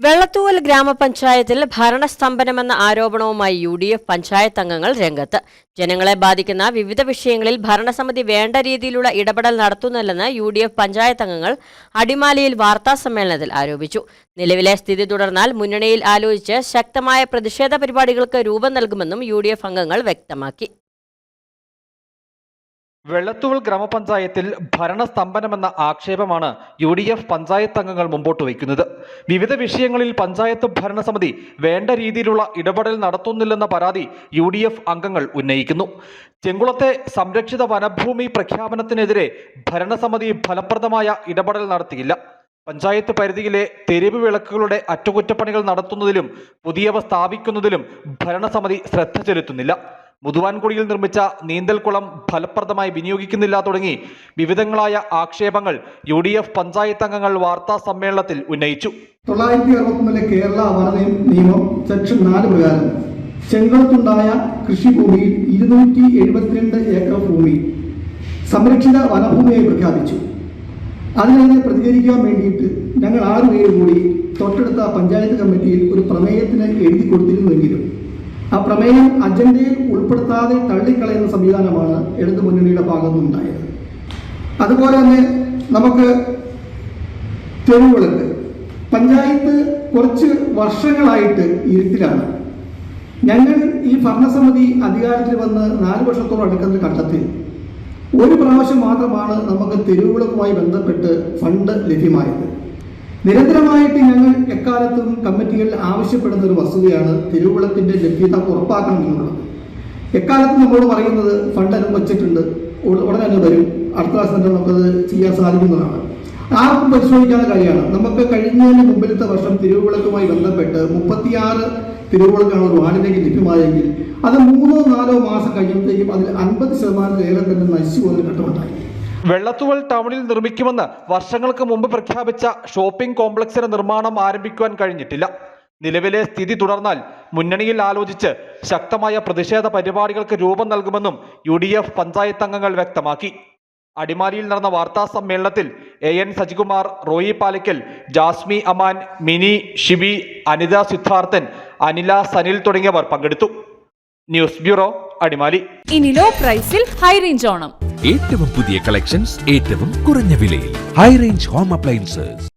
വെള്ളത്തൂവൽ ഗ്രാമപഞ്ചായത്തിൽ ഭരണസ്തംഭനമെന്ന ആരോപണവുമായി U D F panchayat അംഗങ്ങൾ രംഗത്ത്. ജനങ്ങളെ ബാധിക്കുന്ന വിവിധ വിഷയങ്ങളിൽ ഭരണസമിതി വേണ്ട രീതിയിലുള്ള ഇടപെടൽ നടത്തുന്നില്ലെന്ന് യു ഡി എഫ് പഞ്ചായത്ത് അംഗങ്ങൾ അടിമാലിയിൽ വാർത്താസമ്മേളനത്തിൽ ആരോപിച്ചു. നിലവിലെ സ്ഥിതി തുടർന്നാൽ മുന്നണിയിൽ ആലോചിച്ച് ശക്തമായ പ്രതിഷേധ പരിപാടികൾക്ക് രൂപം നൽകുമെന്നും യു അംഗങ്ങൾ വ്യക്തമാക്കി. വെള്ളത്തൂവൽ ഗ്രാമപഞ്ചായത്തിൽ ഭരണസ്തംഭനമെന്ന ആക്ഷേപമാണ് യു ഡി എഫ് പഞ്ചായത്ത് അംഗങ്ങൾ മുമ്പോട്ട് വയ്ക്കുന്നത്. വിവിധ വിഷയങ്ങളിൽ പഞ്ചായത്ത് ഭരണസമിതി വേണ്ട രീതിയിലുള്ള ഇടപെടൽ നടത്തുന്നില്ലെന്ന പരാതി യു ഡി എഫ് അംഗങ്ങൾ ഉന്നയിക്കുന്നു. ചെങ്കുളത്തെ സംരക്ഷിത വനഭൂമി പ്രഖ്യാപനത്തിനെതിരെ ഭരണസമിതി ഫലപ്രദമായ ഇടപെടൽ നടത്തിയില്ല. പഞ്ചായത്ത് പരിധിയിലെ തെരുവ് വിളക്കുകളുടെ അറ്റകുറ്റപ്പണികൾ നടത്തുന്നതിലും പുതിയവ സ്ഥാപിക്കുന്നതിലും ഭരണസമിതി ശ്രദ്ധ ചെലുത്തുന്നില്ല. മുതുവാൻകുടിയിൽ നിർമ്മിച്ച നീന്തൽക്കുളം ഫലപ്രദമായി വിനിയോഗിക്കുന്നില്ല തുടങ്ങി വിവിധങ്ങളായ ആക്ഷേപങ്ങൾ യു ഡി എഫ് പഞ്ചായത്ത് അംഗങ്ങൾ വാർത്താ സമ്മേളനത്തിൽ ഉന്നയിച്ചു. തൊള്ളായിരത്തി അറുപത്തൊന്നിലെ കേരള വന നിയമം സെക്ഷൻ നാല് പ്രകാരം ചെങ്കളത്തുണ്ടായ കൃഷിഭൂമിയിൽ ഇരുന്നൂറ്റി എഴുപത്തിരണ്ട് ഏക്കർ ഭൂമി സംരക്ഷിത വനഭൂമിയായി പ്രഖ്യാപിച്ചു. അതിനെതിരെ പ്രതികരിക്കാൻ വേണ്ടിയിട്ട് ഞങ്ങൾ ആറുപേര് കൂടി തൊട്ടടുത്ത പഞ്ചായത്ത് കമ്മിറ്റിയിൽ ഒരു പ്രമേയത്തിന് എഴുതി കൊടുത്തിരുന്നുവെങ്കിലും ആ പ്രമേയം അജണ്ടയിൽ ഉൾപ്പെടുത്താതെ തള്ളിക്കളയുന്ന സംവിധാനമാണ് ഇടതു മുന്നണിയുടെ ഭാഗത്തുനിന്നുണ്ടായത്. അതുപോലെ തന്നെ നമുക്ക് തെരുവുകളുണ്ട്. പഞ്ചായത്ത് കുറച്ച് വർഷങ്ങളായിട്ട് ഇരുട്ടിലാണ്. ഞങ്ങൾ ഈ ഭരണസമിതി അധികാരത്തിൽ വന്ന് നാല് വർഷത്തോളം അടുക്കുന്ന ഘട്ടത്തിൽ ഒരു പ്രാവശ്യം മാത്രമാണ് നമുക്ക് തെരുവുകളുമായി ബന്ധപ്പെട്ട് ഫണ്ട് ലഭ്യമായത്. നിരന്തരമായിട്ട് ഞങ്ങൾ എക്കാലത്തും കമ്മിറ്റികളിൽ ആവശ്യപ്പെടുന്ന ഒരു വസ്തുതയാണ് തെരുവുളത്തിന്റെ ലഭ്യത ഉറപ്പാക്കണം എന്നുള്ളത് എക്കാലത്തും നമ്മളോട് പറയുന്നത് ഫണ്ട് അനുവദിച്ചിട്ടുണ്ട് ഉട- ഉടനെ തന്നെ വരും. അടുത്ത പ്രാവശ്യം തന്നെ നമുക്കത് ചെയ്യാൻ സാധിക്കുന്നതാണ്. ആർക്കും പരിശോധിക്കാത്ത കാര്യമാണ്. നമുക്ക് കഴിഞ്ഞതിന് മുമ്പിലത്തെ വർഷം തിരുവിളക്കുമായി ബന്ധപ്പെട്ട് മുപ്പത്തിയാറ് തിരുവിളക്കാണ് ഒരു വാർഡിലേക്ക് ലഭ്യമായെങ്കിൽ അത് മൂന്നോ നാലോ മാസം കഴിയുമ്പോഴത്തേക്കും അതിൽ അൻപത് ശതമാനത്തിലേറെ തന്നെ നശിച്ചു പോകുന്ന ഘട്ടമുണ്ടായി. വെള്ളത്തുവൽ ടൗണിൽ നിർമ്മിക്കുമെന്ന് വർഷങ്ങൾക്ക് മുമ്പ് പ്രഖ്യാപിച്ച ഷോപ്പിംഗ് കോംപ്ലക്സിന്റെ നിർമ്മാണം ആരംഭിക്കുവാൻ കഴിഞ്ഞിട്ടില്ല. നിലവിലെ സ്ഥിതി തുടർന്നാൽ മുന്നണിയിൽ ആലോചിച്ച് ശക്തമായ പ്രതിഷേധ പരിപാടികൾക്ക് രൂപം നൽകുമെന്നും യു ഡി എഫ് പഞ്ചായത്ത് അംഗങ്ങൾ വ്യക്തമാക്കി. അടിമാലിയിൽ നടന്ന വാർത്താ സമ്മേളനത്തിൽ എ എൻ സജികുമാർ റോയി പാലിക്കൽ ജാസ്മി അമാൻ മിനി ഷിബി അനിത സിദ്ധാർത്ഥൻ അനില സനിൽ തുടങ്ങിയവർ പങ്കെടുത്തു. News bureau Adimali. ഇനി ലോ പ്രൈസിൽ ഹൈ റേഞ്ച് ഓണം. ഏറ്റവും പുതിയ കളക്ഷൻസ് ഏറ്റവും കുറഞ്ഞ വിലയിൽ. High range home appliances.